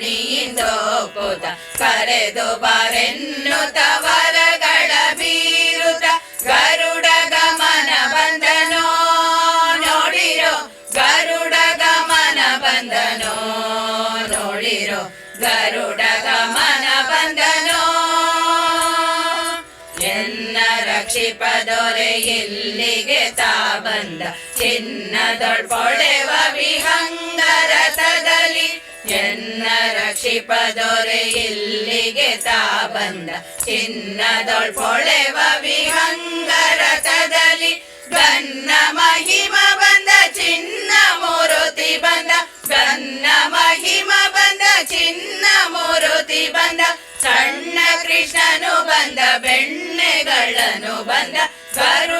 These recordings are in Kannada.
ಧರಣಿಯಿಂದ ಪುತ, ಕರೆದು ಬಾರೆನ್ನು ತವರಗಳ ಬೀರುತ ಗರುಡ ಗಮನ ಬಂದನೋ ನೋಡಿರೋ, ಗರುಡ ಗಮನ ಬಂದನೋ ನೋಡಿರೋ, ಗರುಡ ಗಮನ ಬಂದನೋ. ಎನ್ನ ರಕ್ಷಿಪದೊರೆ ಇಲ್ಲಿಗೆ ತಾ ಬಂದ ಚಿನ್ನದೊಳ್ಪೊಳೆವ ವಿಹಂಗರಥದಲ್ಲಿ ಎನ್ನ ರಕ್ಷಿಪದೊರೆ ಇಲ್ಲಿಗೆ ತಾ ಬಂದ ಚಿನ್ನದೊಳ್ಪೊಳೆವ ವಿಹಂಗರಥದಲ್ಲಿ ಗನ್ನ ಮಹಿಮ ಬಂದ, ಚಿನ್ನ ಮೂರುತಿ ಬಂದ. ಗನ್ನ ಮಹಿಮ ಬಂದ, ಚಿನ್ನ ಮೂರುತಿ ಬಂದ. ಸಣ್ಣ ಕೃಷ್ಣನು ಬಂದ, ಬೆಣ್ಣೆಗಳನ್ನು ಬಂದ. ಗರುಡ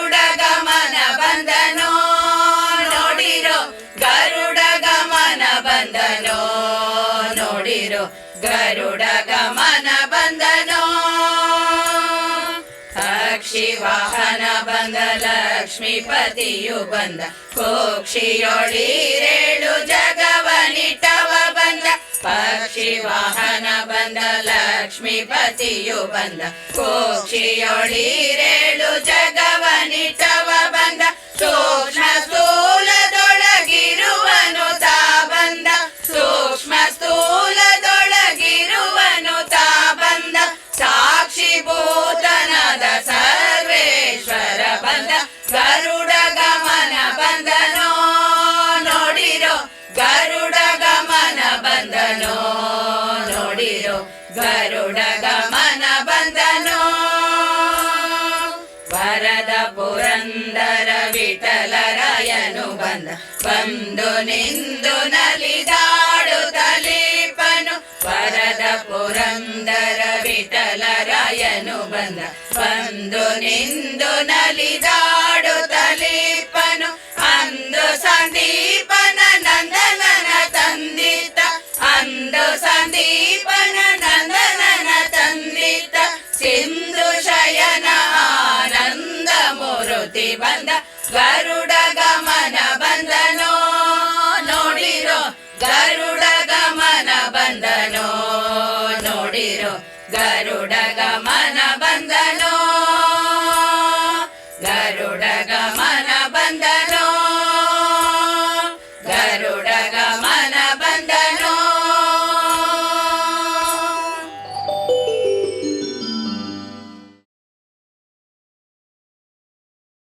ನೋಡಿರೋ ಗರುಡ ಗಮನ ಬಂದನೋ? ಪಕ್ಷಿ ವಾಹನ ಬಂದ ಲಕ್ಷ್ಮೀಪತಿಯು ಬಂದ. ಕೋಕ್ಷಿಯೊಳಿರೇಳು ಜಗವನಿಟವ ಬಂದ. ಪಕ್ಷಿ ವಾಹನ ಬಂದ ಲಕ್ಷ್ಮೀಪತಿಯು ಬಂದ. ಕೋಕ್ಷಿಯೊಳಿರೇಳು ನೋಡಿರೋ ಗರುಡ ಗಮನ ಬಂದನೋ ವರದ ಪುರಂದರ ವಿಠಲರಾಯನು ಬಂದ ಬಂದು ನಿಂದು ನಲಿದಾಡು ತಲೀಪನು ವರದ ಪುರಂದರ ವಿಠಲರಾಯನು ಬಂದ ಬಂದು ನಿಂದು ಗರುಡ ಗಮನ ಬಂದನೋ? ನೋಡಿರೋ ಗರುಡ ಗಮನ ಬಂದನೋ? ನೋಡಿರೋ ಗರುಡ ಗಮನ ಬಂದನೋ?